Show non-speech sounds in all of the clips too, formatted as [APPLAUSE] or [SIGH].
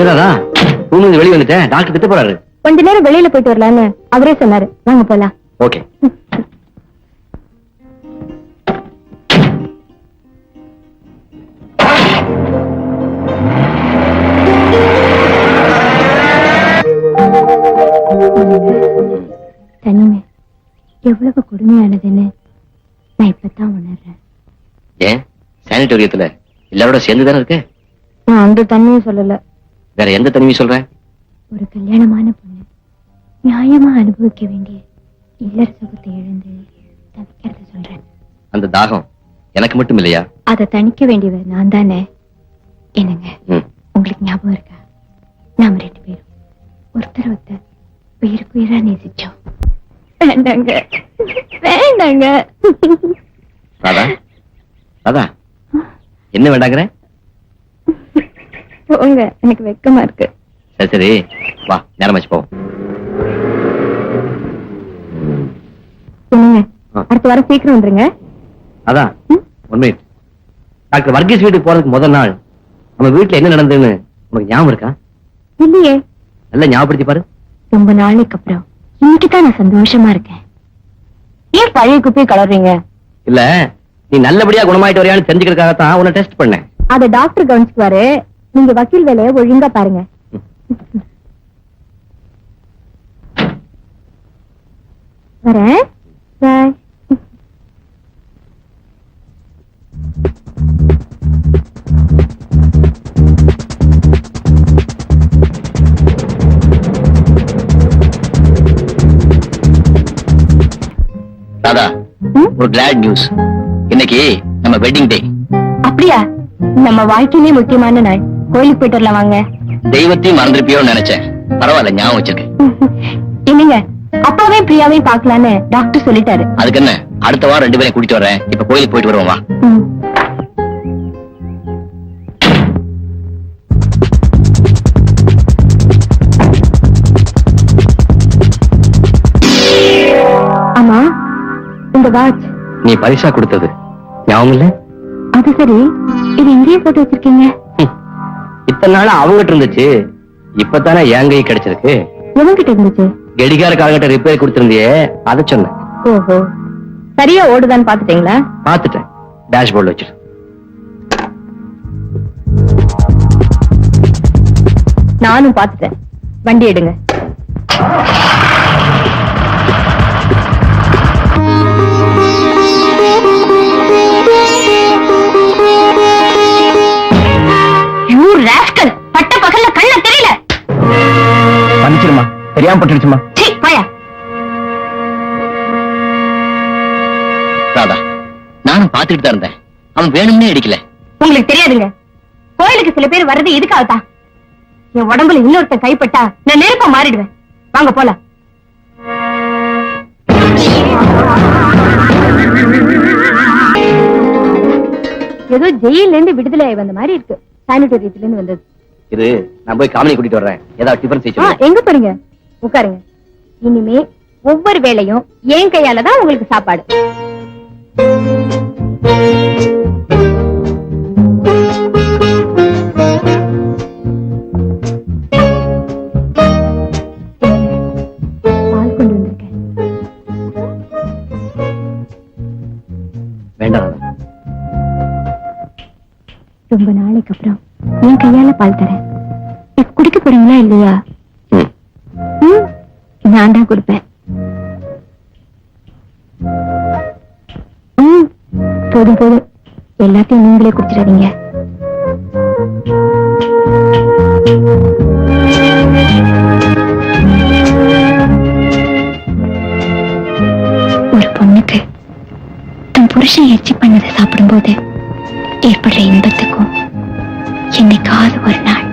என்னடா? ரூம்ல வெளியே வந்துட்டேன். டாக்டர் திட்ட போறாரு. கொஞ்ச நேரம் வெளியில போயிட்டு வரலான்னு அவரே சொன்னாரு. வாங்க போலாம். ஓகே. தனிமை எவ்வளவு கொடுமையானதுன்னு நான் இப்பதான் உணர்றேன். ஏன்? சானிட்டோரியத்துல எல்லாரோட சேர்ந்து தானே இருக்க? நான் அந்த தன்மையை சொல்லல. வேற எந்த தனிமையும் சொல்ற? ஒரு கல்யாணமான பொண்ணு நியாயமா அனுபவிக்க வேண்டிய இல்லற சுகத்தை இழந்து தவிக்கிறத சொல்றேன். அந்த தாகம் எனக்கு மட்டும் இல்லையா? அதை தணிக்க வேண்டியவர் நான் தானே? என்னங்க. உங்களுக்கு ஞாபகம் இருக்கா? நாம ரெண்டு பேரும் ஒருத்தர் ஒருத்தர் உயிருக்கு உயிரா நேசிச்சோம். வேண்டாங்க. வேண்டாங்க. ராதா ராதா என்ன வேண்டாங்கிற? போங்க எனக்கு வெக்கமா இருக்கு. சரி சரி. வா போவோம் என்னங்க ஆ. அடுத்த வாரம் சீக்கிரம் வந்துருங்க. அதான் ம்? One minute. டாக்டர் வர்கீஸ் வீட்டுக்கு போறதுக்கு முதல் நாள். நம்ம வீட்டுல என்ன நடந்ததுன்னு உனக்கு ஞாபகம் இருக்கா? இல்லையே. நல்லா ஞாபகப்படுத்தி பாரு. ரொம்ப நாளைக்கு அப்புறம். இன்னைக்கு தான் நான் சந்தோஷமா இருக்கேன். ஏன் பழைய குப்பையை கலர்றீங்க? இல்ல நீ நல்லபடியா குணமாயிட்டு வரையான்னு தெரிஞ்சுக்கிறதுக்காக தான் உன்னை டெஸ்ட் பண்ணேன். அத டாக்டர் கவனிச்சுக்குவாரு. நீங்க வக்கீல் வேலையை ஒழுங்கா பாருங்க. வரேன். பாய். ராதா? ஒரு கிளாட் நியூஸ் இன்னைக்கு நம்ம வெட்டிங் டே அப்படியா? நம்ம வாழ்க்கையிலே முக்கியமான நாள். கோயிலுக்கு போயிட்டு வரலாம் வாங்க. தெய்வத்தையும் மறந்துருப்பியோன்னு நினைச்சேன். பரவாயில்ல ஞாபகம் வச்சிருக்கேன் [LAUGHS] என்னங்க அப்பாவையும் பிரியாவையும் பார்க்கலான்னு டாக்டர் சொல்லிட்டாரு. அதுக்கு என்ன? அடுத்த வாரம் ரெண்டு பேரையும் கூட்டிட்டு வரேன் இப்ப கோயிலுக்கு போயிட்டு வருவோம்? வா. ஆமா இந்த வாட்ச் நீ பரிசா கொடுத்தது. ஞாபகம் இல்ல? அது சரி இது எங்கேயே போட்டு வச்சிருக்கீங்க. இத்தனை நாள் அவங்ககிட்ட இருந்துச்சு. இப்பதானே என் கை கிடைச்சிருக்கு. எவங்கிட்ட இருந்துச்சு? கடிகாரக்காரங்கிட்ட ரிப்பேர் கொடுத்திருந்தியே அதை சொன்னேன். ஓஹோ. சரியா ஓடுதான்னு பாத்துட்டீங்களா பாத்துட்டேன் டேஷ்போர்ட்ல வச்சிரு நானும் பாத்துட்டேன் வண்டி எடுங்க. தெரியாம பட்டுடுச்சுமா போயா ராதா நானும் பாத்துட்டு தான் இருந்தேன். அவன் வேணும்னே அடிக்கல. உங்களுக்கு தெரியாதுங்க. கோயிலுக்கு சில பேர் வர்றது இதுக்காகத்தான் என் உடம்புல இன்னொருத்தன் கைப்பட்டா நான் நெருப்ப மாறிடுவேன். வாங்க போலாம். ஏதோ ஜெயில இருந்து விடுதலை ஆகி வந்த மாதிரி இருக்கு. சானிட்டோரியத்துல இருந்து வந்தது. இது நான் போய் காமெடி கூட்டிட்டு வர்றேன். ஏதாவது சொல்லு. எங்க போறீங்க? உட்காருங்க. இனிமே ஒவ்வொரு வேளையும் என் கையால தான் உங்களுக்கு சாப்பாடு. ரொம்ப நாளைக்கு அப்புறம் என் கையால பால் தரேன். குடிக்க போறீங்களா இல்லையா? நான் தான் கொடுப்பேன் போதும் போதும் எல்லாத்தையும் நீங்களே குடிச்சிடாதீங்க ஒரு பொண்ணுக்கு தன் புருஷன் எச்சி பண்ணதை சாப்பிடும்போது ஏற்படுற இன்பத்துக்கும் என்னைக்காவது ஒரு நாள்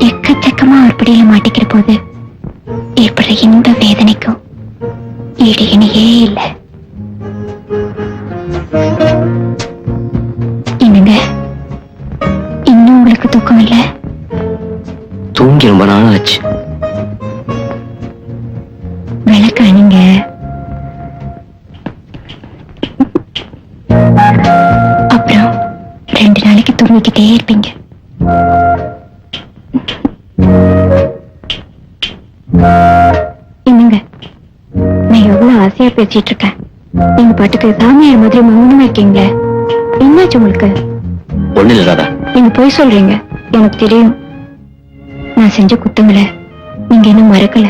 எக்கச்சக்கமா ஒரு பிடியில மாட்டிக்கிற போது ஏற்படுற இன்ப வேதனைக்கும் ஈடு இணையே இல்லை. என்னங்க? இன்னும் உங்களுக்கு தூக்கம் இல்ல? தூங்கி ரொம்ப நாள் ஆச்சு. விளக்கு அணிங்க. அப்புறம் ரெண்டு நாளைக்கு தூங்கிக்கிட்டே இருப்பீங்க. ஆசையா பேசிட்டு இருக்கேன். நீங்க பாட்டுக்கு சாமியார் மாதிரி மௌனமா இருக்கீங்க என்னாச்சு உங்களுக்கு? ஒண்ணு இல்ல ராதா. நீங்க போய் சொல்றீங்க. எனக்கு தெரியும். நான் செஞ்ச குத்தங்களை நீங்க இன்னும் மறக்கல.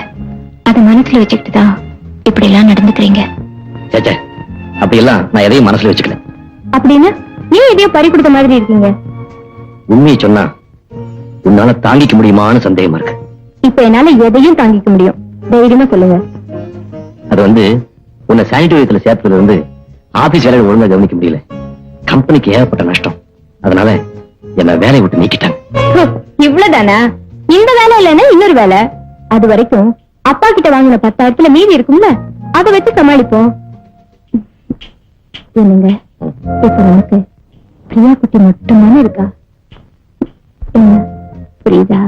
அத மனசுல வச்சுக்கிட்டு தான் இப்படி எல்லாம் நடந்துக்கிறீங்க. சேச்சே அப்படியெல்லாம் நான் எதையும் மனசுல வச்சுக்கல. அப்படின்னா ஏன் எதையோ பறி கொடுத்த மாதிரி இருக்கீங்க. உண்மையை சொன்னா உன்னால தாங்கிக்க முடியுமான்னு சந்தேகமா இருக்கு. இப்ப என்னால எதையும் தாங்கிக்க முடியும். தைரியமா சொல்லுங்க. அது வந்து உன்னை சானிட்டோரியத்துல சேர்த்ததுல இருந்து ஆபீஸ் வேலையை ஒழுங்கா கவனிக்க முடியல. கம்பெனிக்கு ஏகப்பட்ட நஷ்டம். அதனால என்ன வேலையை விட்டு நீக்கிட்டாங்க. இவ்வளவுதானா? இந்த வேலை இல்லைன்னா இன்னொரு வேலை. அது வரைக்கும் அப்பா கிட்ட வாங்கின பத்தாயிரத்துல மீதி இருக்கும்ல அதை வச்சு சமாளிப்போம். என்னங்க? இப்ப நமக்கு பிரியா குட்டி மட்டும்தானே இருக்கா? என்ன? புரியுதா?